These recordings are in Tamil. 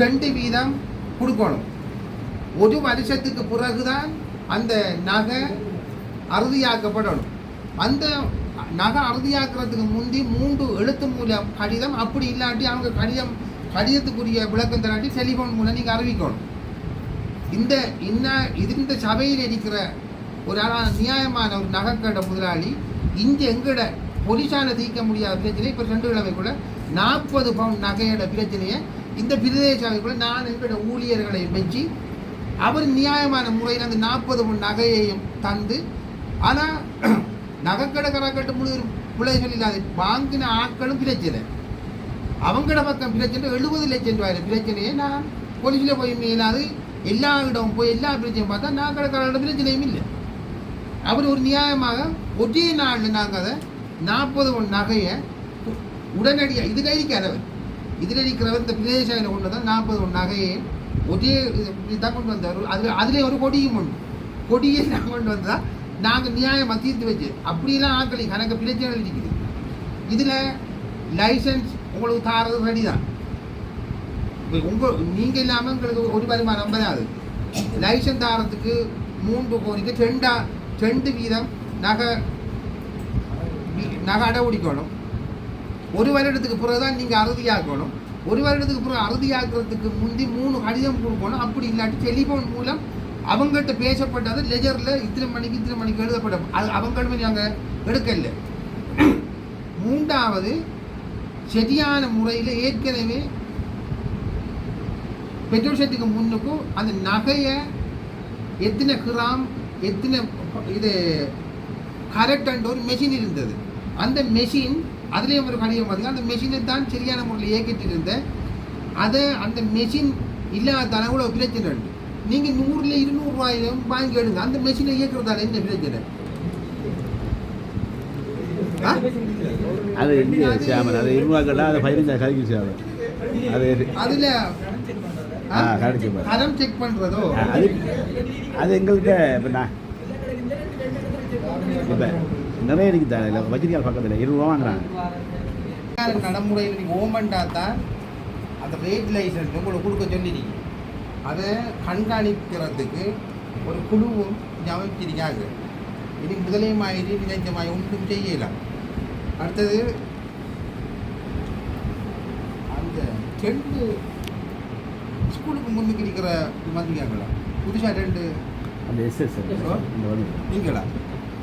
ரெண்டு வீதம் கொடுக்கணும். ஒரு வருஷத்துக்கு பிறகுதான் அந்த நகை அறுதியாக்கப்படணும். அந்த நகை அறுதியாக்குறதுக்கு முந்தி மூன்று எழுத்து மூலம் கடிதம் அப்படி இல்லாட்டி அவங்க கடிதம் கடிதத்துக்குரிய விளக்கம் தராட்டி டெலிஃபோன் மூலம் நீங்கள் அறிவிக்கணும். இந்த இன்ன இந்த சபையில் இருக்கிற ஒரு நியாயமான ஒரு நகைக்கடை முதலாளி இங்கே எங்கட பொலிசால தீர்க்க முடியாத பிரச்சனை இப்போ ரெண்டு கிழமைக்குள்ள நாற்பது பவுன் நகையோட பிரச்சனையை இந்த பிரதேச சபைக்குள்ள நான் எங்கட ஊழியர்களை வச்சு அவர் நியாயமான முறையில் அந்த நாற்பது பவுன் நகையையும் தந்து ஆனால் நகைக்கடை கரக்கட்டு முழு பிள்ளை சொல்லிடாது வாங்கின ஆட்களும் பிரச்சனை. அவங்கள பக்கம் பிரச்சனை எழுபது லட்சம் ரூபாய் பிரச்சனையை நான் போலீஸில் போய் மீனாது எல்லா இடமும் போய் எல்லா பிரச்சனையும் பார்த்தா நான் கடைக்காரோட பிரச்சனையும் இல்லை. அவர் ஒரு நியாயமாக ஒரே நாளில் நாங்கள் அதை நாற்பது ஒன் நகையை உடனடியாக உடனடியாக இதில் இருக்கிறவர் இதில் இருக்கிறவர் இந்த பிரதேசாயில் கொண்டு தான் நாற்பது ஒன் நகையை ஒரே தான் கொண்டு வந்தவர் அதில் அதிலே ஒரு கொடியும் உண்டு. கொடியை நான் கொண்டு வந்தால் நாங்கள் நியாயமாக தீர்த்து வச்சு. அப்படிலாம் ஆக்களி கணக்கு பிரச்சனைகள் இருக்குது. இதில் லைசன்ஸ் உங்களுக்கு தாரது ரெடி தான் உங்கள் நீங்கள் இல்லாமல் உங்களுக்கு ஒரு வருமானம் வராது. லைசன்ஸ் தாரத்துக்கு மூன்று கோரிக்கை ரெண்டா ரெண்டு வீதம் நகை நகை அடை அடவுடிக்கணும் ஒரு வருடத்துக்கு பிறகு தான் நீங்கள் அறுதியாக்கணும் ஒரு வருடத்துக்கு பிறகு அறுதியாக்குறதுக்கு முந்தி மூணு கடிதம் கொடுக்கணும். அப்படி இல்லாட்டி டெலிஃபோன் மூலம் அவங்ககிட்ட பேசப்பட்டது லெஜரில் இத்தனை மணிக்கு இத்தனை மணிக்கு எழுதப்படும். அது அவங்களுமே நாங்கள் எடுக்கல. மூன்றாவது சரியான முறையில் ஏற்கனவே பெட்ரோல் செட்டுக்கு முன்னுக்கும் அந்த நகையை எத்தனை கிராம் எத்தனை இது கரெக்டான ஒரு மெஷின் இருந்தது. அந்த மெஷின் அதுலேயும் ஒரு கடிதம் பார்த்தீங்க அந்த மெஷினை தான் சரியான முறையில் இயக்கிட்டு இருந்தேன் அதை அந்த மெஷின் இல்லாதான கூட பிரச்சனை உண்டு. நீங்கள் நூறில் இருநூறுவாயிலும் வாங்கி எடுங்க. அந்த மெஷினை இயக்குறதால என்ன பிரச்சனை? அது இங்கே சேமன்? அது அது பதினஞ்சா அது அதுல. தரம் செக் பண்றதோ? அது அது எங்கள்கிட்ட இப்போ நான் இப்போ நிறைய இருக்குது தான் இல்லை வச்சிருக்காங்க பக்கத்தில் இருபது ரூபா வாங்குறாங்க. நடைமுறையில் நீங்கள் ஓமண்டா தான். அந்த ரேட் லைசன்ஸ் உங்களுக்கு கொடுக்க சொல்லிருக்கீங்க. அதை கண்காணிக்கிறதுக்கு ஒரு குழுவும் அமைச்சிருக்காங்க. இனி முதலையுமாயிரி நினைச்சமாய் ஒன்றும் செய்யலாம் அடுத்தது அந்த ரெண்டு ஸ்கூலுக்கு முன்னுக்கு இருக்கிற வந்திருக்காங்களா புதுசாக ரெண்டு அந்த எஸ்எஸ் நீங்களா?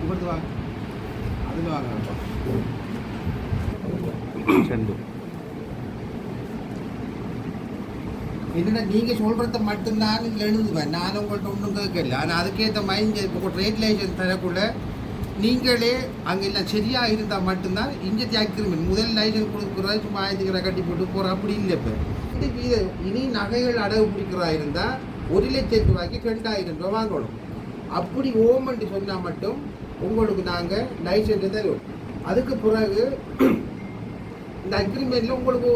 இவ்வளவு வாங்க அதில் வாங்க ரெண்டு என்னடா நீங்க சொல்றத மட்டும்தான் எழுதுவேன் நான் உங்கள்கிட்ட ஒன்றும் கேட்கல. ஆனால் அதுக்கேற்ற மைண்ட் இப்போ ட்ரேட் லைசன்ஸ் தரக்குள்ள நீங்களே அங்கே எல்லாம் சரியா இருந்தால் மட்டும்தான் இங்கே தியாகிருமன் முதல் லைசன்ஸ் கொடுக்குறது சும்மா ஆயிரத்துக்கிற கட்டி போட்டு போகிற அப்படி இல்லை இப்போ. இதுக்கு இது இனி நகைகள் அடகு பிடிக்கிறதா இருந்தால் ஒரு லட்சம் ரூபாய்க்கு ரெண்டாயிரம் ரூபா வாங்கணும். அப்படி ஓமன்ட்டு சொன்னால் மட்டும் உங்களுக்கு நாங்கள் லைசன்ஸ் தருவோம். அதுக்கு பிறகு இந்த அக்ரிமெண்ட்டில் உங்களுக்கு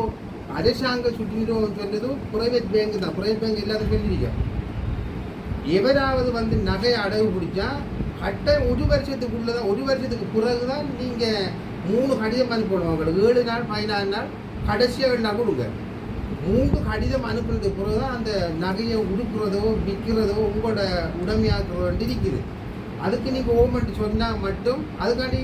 அரசாங்க சுற்றிடும் சொன்னதும் பிரைவேட் பேங்க் தான். பிரைவேட் பேங்க் இல்லாத சொல்லிருக்க எவராவது வந்து நகை அடகு பிடிச்சா கட்ட ஒரு வருஷத்துக்குள்ளே தான் ஒரு வருஷத்துக்கு பிறகு தான் நீங்கள் மூணு கடிதம் அனுப்பணும் அவங்களுக்கு ஏழு நாள் பதினாறு நாள் கடைசியாக ஏழு நாள் கொடுங்க. மூன்று கடிதம் அனுப்புறதுக்கு பிறகுதான் அந்த நகையை உடுக்குறதோ விற்கிறதோ உங்களோட உடமையாக்குறதோ இருக்குது. அதுக்கு நீங்கள் ஓமெண்ட் சொன்னால் மட்டும் அதுக்காண்டி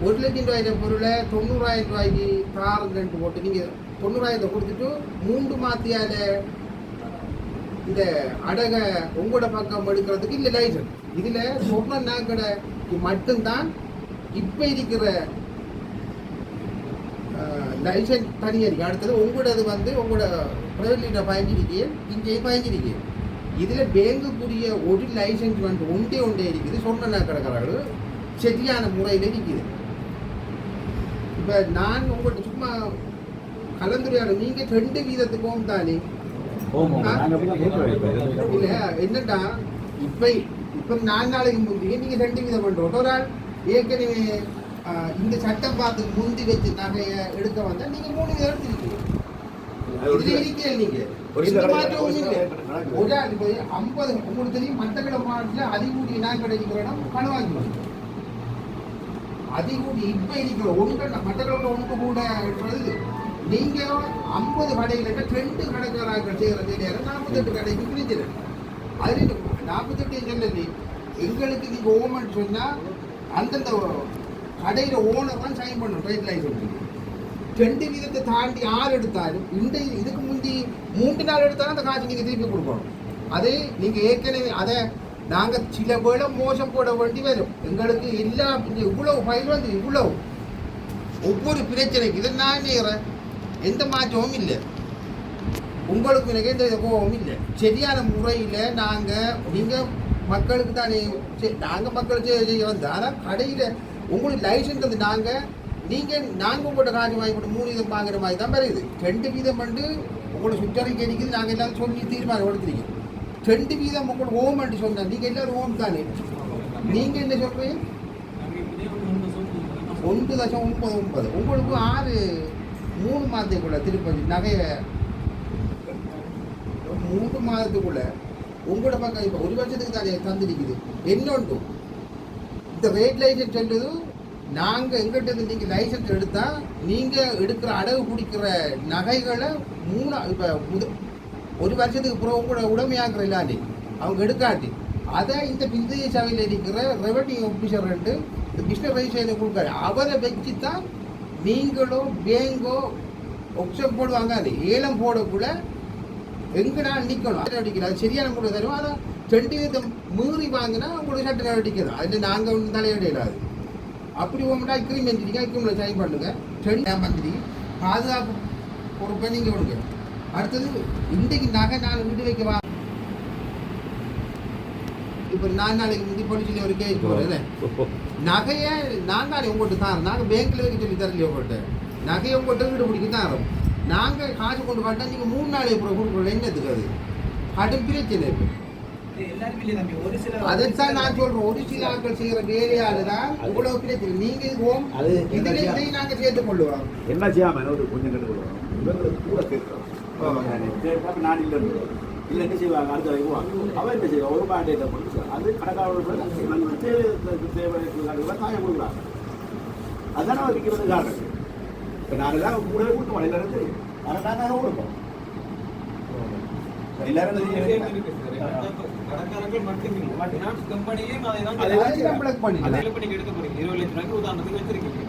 ஒரு லட்சம் ரூபாயிரம் பொருளை தொண்ணூறாயிரம் ரூபாய்க்கு தாருங்கன்ட்டு போட்டு நீங்கள் தொண்ணூறாயிரத்தை கொடுத்துட்டு மூன்று மாத்தியால இந்த அடகை உங்களோட பக்கம் எடுக்கிறதுக்கு இல்லை லைசன்ஸ் இதில் சொன்ன நாக்கடை மட்டும்தான் இப்போ இருக்கிற லைசன்ஸ் தனியாக இருக்குது அடுத்தது உங்களோடது வந்து உங்களோட பிரைவேட் லீடர் பயஞ்சிருக்கீங்க இங்கேயும் பயஞ்சிருக்கீங்க இதில் பேங்குக்குரிய ஒரு லைசன்ஸ் வந்து ஒன்றே ஒன்றே இருக்குது. சொன்ன நாக்கடைக்காரர்கள் சரியான முறையில் இருக்குது இப்போ நான் உங்கள்கிட்ட சும்மா கலந்துரையாட நீங்கள் ரெண்டு வீதத்துக்கும் தானே? நாங்கள் இல்ல என்னடா? இப்ப இப்ப நாலு நாளைக்கு முந்தைய நீங்க ரெண்டு விதம் பண்றோம். ஒரு ஆள் ஏற்கனவே இந்த சட்டம் பார்த்து முந்தி வச்சு நகைய எடுக்க வந்தா நீங்க மூணு விதம் எடுத்துருக்கீங்க ஐம்பது உங்களுக்கு தெரியும் மட்டக்கள மாவட்டத்துல அதிகூடிய நான் கிடைக்கிற இடம் கனவாங்கி அதிகூடி இப்ப இருக்கிற ஒன்று மட்டக்களப்பில் ஒன்று கூட இருக்கிறது. நீங்க ஐம்பது கடைகள் ரெண்டு கடைக்காரர்கள் செய்கிற வேலையால நாற்பத்தெட்டு கடைக்கு பிரிச்சிடும் அதில் நாற்பத்தெட்டு எங்களுக்கு நீங்க ஓமன் சொன்னா அந்தந்த கடையில ஓனர் தான் சைன் பண்ணும் ட்ரேட் லைசன்ஸ் ரெண்டு வீதத்தை தாண்டி ஆறு எடுத்தாலும் இந்த இதுக்கு முந்தி மூன்று நாள் எடுத்தாலும் அந்த காசு நீங்கள் திருப்பி கொடுக்கணும். அதே நீங்கள் ஏற்கனவே அதை நாங்கள் சில வேளை மோசம் போட வேண்டி வரும். எங்களுக்கு எல்லா இவ்வளவு ஃபைல் வந்து இவ்வளவு. ஒவ்வொரு பிரச்சனைக்கு இதை நான் செய்கிறேன் எந்த மாற்றமும் இல்லை. உங்களுக்கு எனக்கு எந்த கோபமும் இல்லை. சரியான முறையில் நாங்கள் நீங்கள் மக்களுக்கு தானே நாங்கள் மக்கள் செய்ய செய்ய ஆனால் கடையில் உங்களுக்கு லைசன்ஸ் நாங்கள் நீங்கள் நாங்கள் உங்கள்கிட்ட காசு வாங்கி கொடுத்து மூணு வீதம் வாங்குற மாதிரி தான் வருது ரெண்டு வீதம் வந்து உங்களோட சுற்றறிக்கை அடிக்குது நாங்கள் எல்லாரும் சொல்லி தீர்மானம் எடுத்துருக்கோம் ரெண்டு வீதம் உங்களுக்கு ஓம் என்று சொன்னால் நீங்கள் எல்லாரும் ஓம் தானே? நீங்கள் என்ன சொல்கிறீங்க ஒன்று தசம் ஒன்பது ஒன்பது. உங்களுக்கு ஆறு மூணு மாதத்துக்குள்ள திருப்பதி நகையை மூன்று மாதத்துக்குள்ள உங்களோட பக்கம் இப்போ ஒரு வருஷத்துக்கு தானே தந்திருக்குது. இன்னொன்று இந்த ரேட் லைசன்ஸ் சொல்லுது நாங்கள் எங்கிட்ட இருந்து நீங்கள் லைசன்ஸ் எடுத்தால் நீங்கள் எடுக்கிற அடகு பிடிக்கிற நகைகளை மூணு இப்போ முத ஒரு வருஷத்துக்கு பிறகு கூட உடமையாக்குற இல்லாண்டி அவங்க எடுக்காட்டி அதை இந்த பிந்தைய சபையில் இருக்கிற ரெவன்யூ ஆஃபீஸர் ரெண்டு இந்த பிஸ்னஸ் ரெஜிஸ்ட்ரேஷன் கொடுக்காரு அவரை வச்சு தான் நீங்களோ பேங்கோ ஒப்ஷன் போடுவாங்க அது ஏலம் போடக்குள்ள எங்கடா நிற்கணும் அதை அடிக்கல அது சரியான கூட தரும் அதை ரெண்டு விதம் மீறி வாங்கினா உங்களுக்கு சட்ட அடிக்கணும். அதில் நாங்கள் ஒன்றும் தலையிடாது அப்படி உங்கள்கிட்ட அக்ரிமெண்ட் இருக்கு கீழே சைன் பண்ணுங்க. ரெண்டு மந்திரி பாதுகாப்பு பொறுப்பை நீங்கள் கொடுங்க. அடுத்தது இன்றைக்கு நகை நான் வீடு வைக்கவா இப்போ நான் நாளைக்கு முந்தி போலீஸில் ஒரு கேஸ் போகிறேன் நகையை நான் தானே உங்கள்கிட்ட தான் நாங்கள் பேங்க்கில் வைக்க சொல்லி தரலையே உங்கள்கிட்ட நகையை உங்கள்கிட்ட வீடு பிடிக்க தான் வரும் நாங்கள் காசு கொண்டு பார்த்தா நீங்கள் மூணு நாள் இப்போ கொடுக்குறோம் என்னத்துக்கு அது? கடும் பிரச்சனை இப்போ அதைத்தான் நான் சொல்றேன். ஒரு சில ஆட்கள் செய்யற வேலையால தான் இவ்வளவு பிரச்சனை நீங்க இது ஓம். அது இதுல இதையும் நாங்க சேர்த்துக் கொள்ளுவோம். என்ன செய்யாம ஒரு கொஞ்சம் இவங்களுக்கு கூட கேட்கிறோம் நான் இல்லை இல்லை என்ன செய்வாங்க? அடுத்த வைக்குவாங்க அவன் என்ன செய்வான்? ஒரு அது கடைக்காரர்கள் தேவை தேவை காயம் கொடுக்குறாங்க அதுதானே அவர் விற்கிறது காரணம். இப்போ நாங்கள் தான் கூட கொடுத்தோம் எல்லாரும் தெரியும் ஆனால் நாங்கள் கொடுப்போம் எல்லாரும் கடைக்காரர்கள் மட்டும் ஃபினான்ஸ் கம்பெனிலையும் அதை தான் அதை எடுக்க போறீங்க? இருபது லட்சம் ரூபாய்க்கு உதாரணத்துக்கு வச்சிருக்கீங்க.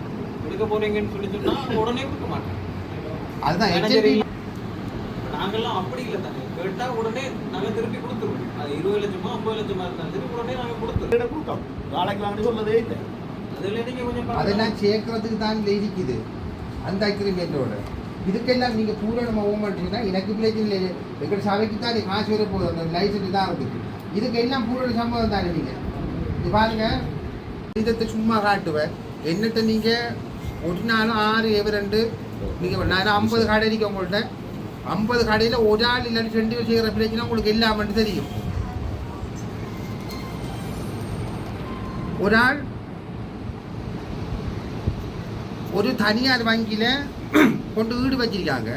எடுக்க போறீங்கன்னு சொல்லி சொன்னா உடனே கொடுக்க மாட்டேன் அதுதான். நாங்கெல்லாம் அப்படி இல்லை தானே கேட்டா உடனே நாங்க திருப்பி கொடுத்துருவோம். அது இருபது லட்சமா ஐம்பது லட்சமா இருந்தாலும் சரி உடனே நாங்க கொடுத்துருவோம். கொடுத்தோம். நாளைக்கு வாங்கி சொன்னதே இல்லை. அதுல நீங்க கொஞ்சம் அதெல்லாம் சேர்க்கறதுக்கு தான் இருக்குது. அந்த அக்ரிமெண்டோட இதுக்கெல்லாம் நீங்க பூரணமா ஓம் பண்ணிட்டீங்கன்னா எனக்கு இல்லை. எங்கள் சபைக்கு தான் நீ காசு வர போகுது. அந்த லைசன்ஸ் தான் இருக்கு இதுக்கெல்லாம் பூரண சம்பவம் தானே நீங்க? இது பாருங்க இதத்தை சும்மா காட்டுவேன் என்னட்ட நீங்க? ஒரு நாளும் ஆறு எவ ரெண்டு. நீங்க நான் ஐம்பது கடை இருக்கு உங்கள்கிட்ட ஐம்பது கடையில் ஒரு ஆள் இல்லாட்டி ரெண்டு பேர் செய்கிற பிரச்சனை உங்களுக்கு எல்லாமே தெரியும். ஒரு ஆள் ஒரு தனியார் வங்கியில் கொண்டு வீடு வச்சிருக்காங்க.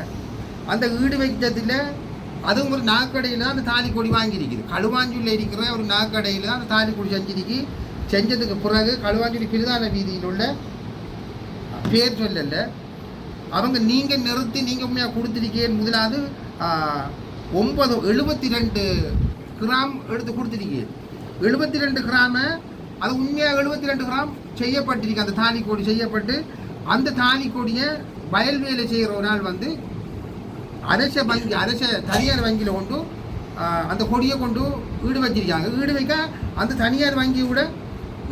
அந்த வீடு வைக்கிறதுல அதுவும் ஒரு நாக்கடையில் தான் அந்த தாலி கொடி வாங்கியிருக்குது. களுவாஞ்சூரில் இருக்கிற ஒரு நாக்கடையில் தான் அந்த தாலி கொடி செஞ்சிருக்கு. செஞ்சதுக்கு பிறகு களுவாஞ்சூரி பிரதான வீதியில் உள்ள பேர் சொல்லல. அவங்க நீங்கள் நிறுத்தி நீங்கள் உண்மையாக கொடுத்துருக்கேன் முதலாவது ஒன்பது எழுபத்தி ரெண்டு கிராம் எடுத்து கொடுத்துருக்கீங்க. எழுபத்தி ரெண்டு கிராம அது உண்மையாக எழுபத்தி ரெண்டு கிராம் செய்யப்பட்டிருக்கு. அந்த தாலி கொடி செய்யப்பட்டு அந்த தாலி கொடியை வயல் வேலை செய்கிற ஒரு நாள் வந்து அரச வங்கி அரச தனியார் வங்கியில் கொண்டு அந்த கொடியை கொண்டு வீடு வச்சிருக்காங்க. வீடு வைக்க அந்த தனியார் வங்கியோட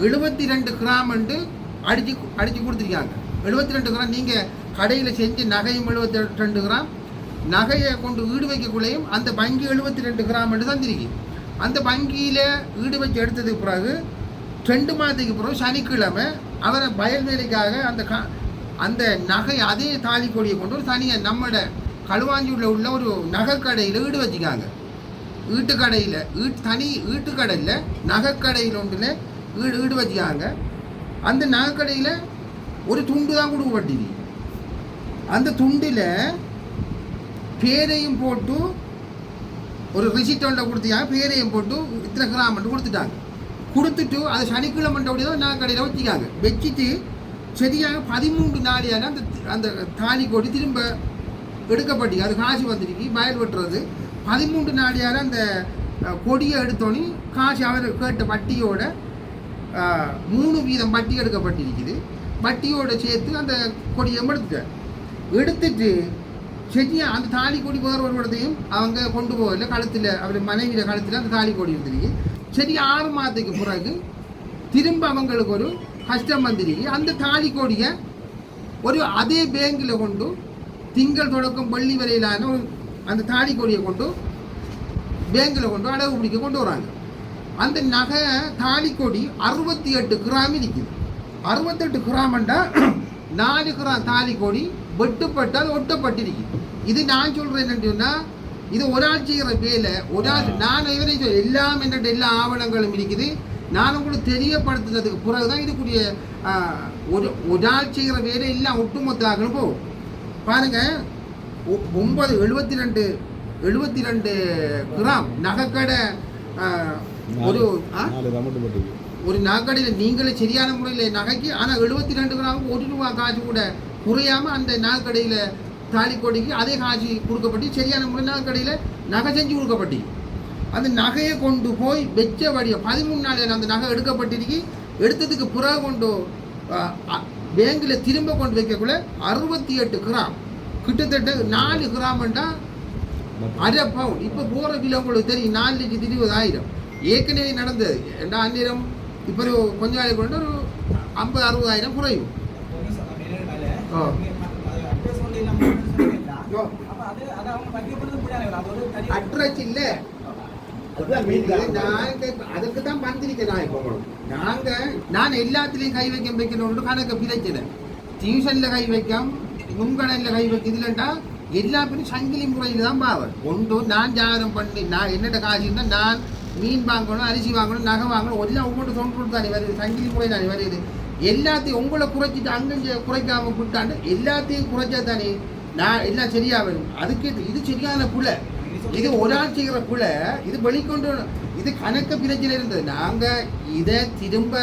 எழுபத்தி ரெண்டு கிராம் அடித்து அடிச்சு கொடுத்துருக்காங்க. எழுபத்தி ரெண்டு கிராம் நீங்கள் கடையில் செஞ்சு நகையும் எழுபத்தி ரெண்டு கிராம். நகையை கொண்டு வீடு வைக்கக்குள்ளேயும் அந்த வங்கி எழுபத்தி ரெண்டு கிராம் வந்து தந்திருக்கு அந்த வங்கியில் வீடு வச்சு எடுத்ததுக்கு பிறகு ரெண்டு மாதத்துக்கு பிறகு சனிக்கிழமை அவரை வயல் வேலைக்காக அந்த கா அந்த நகை அதே தாலி கொடியை கொண்டு ஒரு தனியாக நம்மட களுவாஞ்சூரில் உள்ள ஒரு நகைக்கடையில் வீடு வச்சுக்காங்க. வீட்டுக்கடையில் வீட்டு தனி வீட்டுக்கடையில் நகைக்கடையில் ஒன்றில் வீடு வீடு வச்சுக்காங்க. அந்த நகைக்கடையில் ஒரு துண்டு தான் கொடுக்கப்பட்டது அந்த துண்டில் பேரையும் போட்டு ஒரு ரிசிட் ஒன்றை கொடுத்தியாங்க பேரையும் போட்டு இத்தனை கிராம் கொடுத்துட்டாங்க. கொடுத்துட்டு அதை சனிக்கிழமை தான் நகைக்கடையில் கடையில் வச்சுக்காங்க. வச்சுட்டு சரியாக பதிமூன்று நாளையான அந்த அந்த தாலி கொடி திரும்ப எடுக்கப்பட்டி அது காசு வந்துருக்கு. வயல் வெட்டுறது பதிமூன்று நாடியார் அந்த கொடியை எடுத்தோன்னே காசு அவர் கேட்ட வட்டியோட மூணு வீதம் வட்டி எடுக்கப்பட்டிருக்குது. வட்டியோட சேர்த்து அந்த கொடியை எடுத்துட்டார் எடுத்துட்டு சரியா அந்த தாலி கொடி வேறு ஒரு இடத்தையும் அவங்க கொண்டு போகல கழுத்தில் அவர் மனைவியோட கழுத்தில் அந்த தாலி கொடி இருந்திருக்கு சரி ஆறு மாதத்துக்கு பிறகு திரும்ப அவங்களுக்கு ஒரு கஷ்டம் வந்துருக்கு. அந்த தாலி கொடியை ஒரு அதே பேங்கில் கொண்டு திங்கள் தொடக்கம் வெள்ளி வரையிலான ஒரு அந்த தாலி கொடியை கொண்டு பேங்கில் கொண்டு அடகு பிடிக்க கொண்டு வராங்க. அந்த நகை தாலி கொடி அறுபத்தி எட்டு கிராம் இருக்குது. அறுபத்தெட்டு கிராம்ண்டா நாலு கிராம் தாலி கொடி வெட்டுப்பட்டால் ஒட்டப்பட்டிருக்கு இது நான் சொல்கிறேன் என்னன்னு சொன்னால் இது ஒரு ஆள் செய்கிற வேலை ஒரு ஆள் நான் இவரை சொல் எல்லாம் என்கிட்ட எல்லா ஆவணங்களும் இருக்குது. நான் உங்களுக்கு தெரியப்படுத்துனதுக்கு பிறகு தான் இதுக்குரிய ஒரு ஒரு ஆள் செய்கிற வேலை எல்லாம் ஒட்டுமொத்த ஆகணும் போகும். பாருங்க ஒ- ஒன்பது எழுபத்தி ரெண்டு எழுபத்தி ரெண்டு கிராம் நகைக்கடை ஒரு ஒரு நகைக்கடையில் நீங்களே சரியான முறையில் நகைக்கு ஆனால் எழுபத்தி ரெண்டு கிராமுக்கு ஒரு ரூபா காசு கூட குறையாம அந்த நகைக்கடையில் தாலிக்கொடிக்கு அதே காசு கொடுக்கப்பட்டு சரியான முறை நகைக்கடையில் நகை செஞ்சு கொடுக்கப்பட்டு. அந்த நகையை கொண்டு போய் வெச்ச வடிய பதிமூணு நாள் அந்த நகை எடுக்கப்பட்டிருக்கு. எடுத்ததுக்கு பிறகு கொண்டு பேங்கில் திரும்ப கொண்டு வைக்கக்குள்ள அறுபத்தி எட்டு கிராம். கிட்டத்தட்ட நாலு கிராம்ண்டா அரை பவுன். இப்போ போகிற விலை உங்களுக்கு தெரியும் நாலு லட்சத்தி இருபதாயிரம். ஏற்கனவே நடந்தது. ரெண்டா அந்நிறம் இப்போ ஒரு கொஞ்ச நாளைக்கு கொண்டு ஒரு ஐம்பது அறுபதாயிரம் குறையும். அட்ரஸ் இல்லை. அதுக்கு தான் வந்திருக்கேன் நான் இப்போ. நாங்க நான் எல்லாத்துலயும் கை வைக்க வைக்கணும்னு கணக்கு பிரச்சனை டியூஷன்ல கை வைக்கம் முன்கடன்ல கை வைக்க இதுலண்டா எல்லா பேரும் சங்கிலி முறையில் தான் பாவன் ஒன்று நான் ஜாதகம் பண்ணி நான் என்னட்ட காசு இருந்தால் நான் மீன் வாங்கணும் அரிசி வாங்கணும் நகை வாங்கணும் எல்லாம் ஒவ்வொரு தொன்று தானே வருது சங்கிலி முறை தானே வருது. எல்லாத்தையும் உங்களை குறைச்சிட்டு அங்கே குறைக்காம விட்டாண்டு எல்லாத்தையும் குறைச்சா தானே நான் எல்லாம் சரியா வரும். அதுக்கு இது- இது சரியான புலை. இது ஒரு ஆள் செய்கிற புல இது வெளிக்கொண்டு வரணும். இது கணக்கு பிரச்சனை இருந்தது. நாங்கள் இதை திரும்ப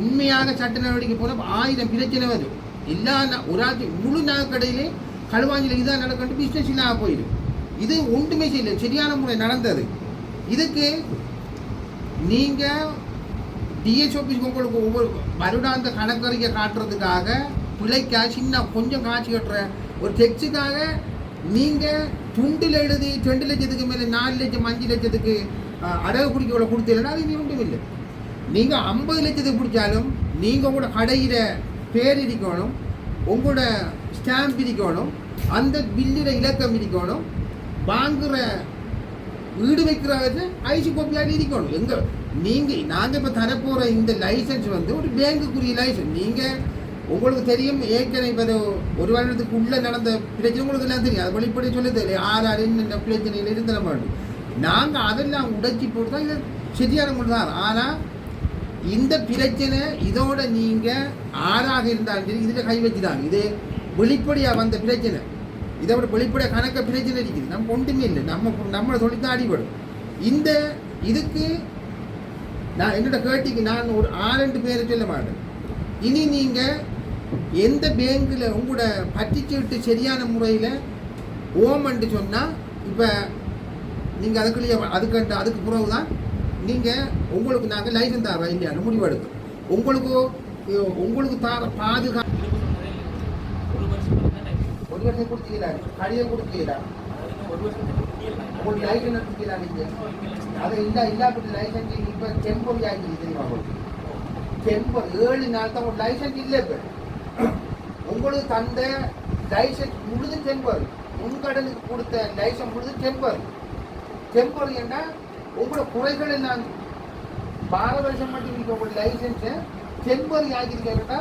உண்மையாக சட்ட நடவடிக்கை போன ஆயிரம் பிரச்சனை வரும் எல்லா ஒரு ஆள் முழு நகைக்கடையிலே களுவாஞ்சில இதான் நடக்கணும் பிஸ்னஸ் இல்லாமல் போயிடும். இது ஒன்றுமே செய்யல. சரியான முறை நடந்தது. இதுக்கு நீங்கள் டிஎஸ் ஆஃபீஸ்க்கு உங்களுக்கு ஒவ்வொரு வருடாந்த கணக்கறிக்கை காட்டுறதுக்காக பிழைக்கா சின்ன கொஞ்சம் காட்சி கட்டுற ஒரு டெக்ஸுக்காக நீங்கள் துண்டில் எழுதி ரெண்டு லட்சத்துக்கு மேலே நாலு லட்சம் அஞ்சு லட்சத்துக்கு அடகு குடிக்க இவ்வளோ கொடுத்தீங்கன்னா அது இனி ஒன்றும் இல்லை. நீங்கள் ஐம்பது லட்சத்துக்கு பிடிச்சாலும் நீங்கள் உங்களோட கடையில் பேர் இருக்கணும் உங்களோட ஸ்டாம்ப் இருக்கணும் அந்த பில்லில் இலக்கம் இருக்கணும் வாங்குகிற வீடு வைக்கிறவரு ஐசி கோப்பியாக இருக்கணும் எங்கள் நீங்கள் நாங்கள் இப்போ தரப்போகிற இந்த லைசன்ஸ் வந்து ஒரு பேங்குக்குரிய லைசன்ஸ் நீங்கள் உங்களுக்கு தெரியும் ஏற்கனவே இப்போ ஒரு வருடத்துக்கு உள்ளே நடந்த பிரச்சனை உங்களுக்கு எல்லாம் தெரியும். அது வெளிப்படையாக சொல்ல தெரியும் ஆறு ஆறு இந்த பிரச்சனையில் இருந்த மாட்டோம் நாங்கள் அதெல்லாம் உடைச்சி போட்டு தான் இது சரியான முறை தான் ஆனால் இந்த பிரச்சனை இதோட நீங்கள் ஆறாக இருந்தாலும் சரி இதில் கை வச்சு தான் இது வெளிப்படையாக வந்த பிரச்சனை. இதை விட வெளிப்படையாக கணக்க பிரச்சனை இருக்குது. நம்ம ஒன்றுமே இல்லை. நம்ம நம்மளை சொல்லித்தான் அடிபடும். இந்த இதுக்கு நான் என்னோட கேட்டிக்கு நான் ஒரு ஆறு பேரை சொல்ல மாட்டேன். இனி நீங்கள் எந்த பேங்க்ல உங்களோட பற்றிச்சுட்டு சரியான முறையில் ஓமன்ட்டு சொன்னா இப்போ நீங்கள் அதுக்குள்ளேயே அதுக்கு அதுக்கு பிறகு தான் நீங்கள் உங்களுக்கு நாங்கள் லைசன்ஸ் தரோம் இல்லையான்னு முடிவெடுக்கும் உங்களுக்கு உங்களுக்கு தர பாதுகா ஒரு வருஷம் கொடுத்தீங்களா? கடிதம் கொடுத்தீங்களா? உங்களுக்கு லைசன்ஸ் எடுத்துக்கலாம் நீங்கள் அது இல்லை இல்லாப்பட்ட லைசன்ஸ் இப்போ டெம்பரரி ஆகிடுது தெரியுமா உங்களுக்கு? டெம்பர் ஏழு நாள் தான் ஒரு லைசன்ஸ் இல்லை இப்போ. உங்களுக்கு தந்த லைசன்ஸ் முழுது டெம்பர் முன்கடனுக்கு கொடுத்த லைசன்ஸ் முழுது டெம்பர் டெம்பர் ஏன்னா உங்களோட குறைகள் எல்லாம் பார வருஷம் மட்டும் இருக்க உங்களோட லைசன்ஸை டெம்பரரி ஆகியிருக்கா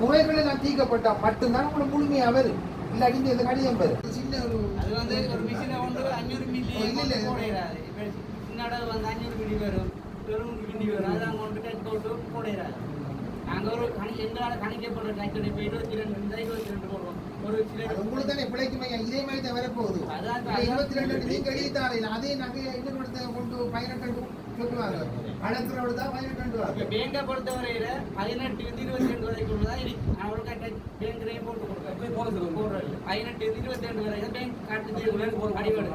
குறைகள் எல்லாம் தீர்க்கப்பட்டா மட்டும்தான் உங்களுக்கு முழுமையாக வரும் இல்லாட்டி இந்த கடிதம் வரும் சின்ன ஒரு அது வந்து ஒரு மிஷினை கொண்டு அஞ்சூறு மில்லி இல்ல, இல்ல. சின்னடா வந்து அஞ்சூறு மில்லி வரும். பெருநூறு மில்லி வரும். அதான் கொண்டு டச் போட்டு போடையிறாரு நாங்கள் ஒரு கணி எங்களால் கணிக்கப்படுற டிராக்டர் இப்போ இருபத்தி ரெண்டு இருந்தால் இருபத்தி ரெண்டு போடுவோம். ஒரு சில உங்களுக்கு தானே பிழைக்குமே இதே மாதிரி தான் வரப்போகுது. இருபத்தி ரெண்டு நீங்க எழுதித்தாரு அதே நகையை இன்னொருத்த கொண்டு பதினெட்டு சொல்லுவாங்க. கணக்கில் தான் பதினெட்டு இப்ப பேங்கை பொறுத்தவரையில பதினெட்டு இருந்து இருபத்தி ரெண்டு வரைக்கும் தான் இருக்கு அவங்களுக்கு பேங்க்லயும் போட்டு கொடுக்குறேன். போடுறது பதினெட்டு இருந்து இருபத்தி ரெண்டு வரை தான் பேங்க் காட்டு அடிப்படை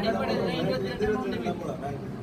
அடிப்படையில் இருபத்தி ரெண்டு நோட்டு இருக்கு.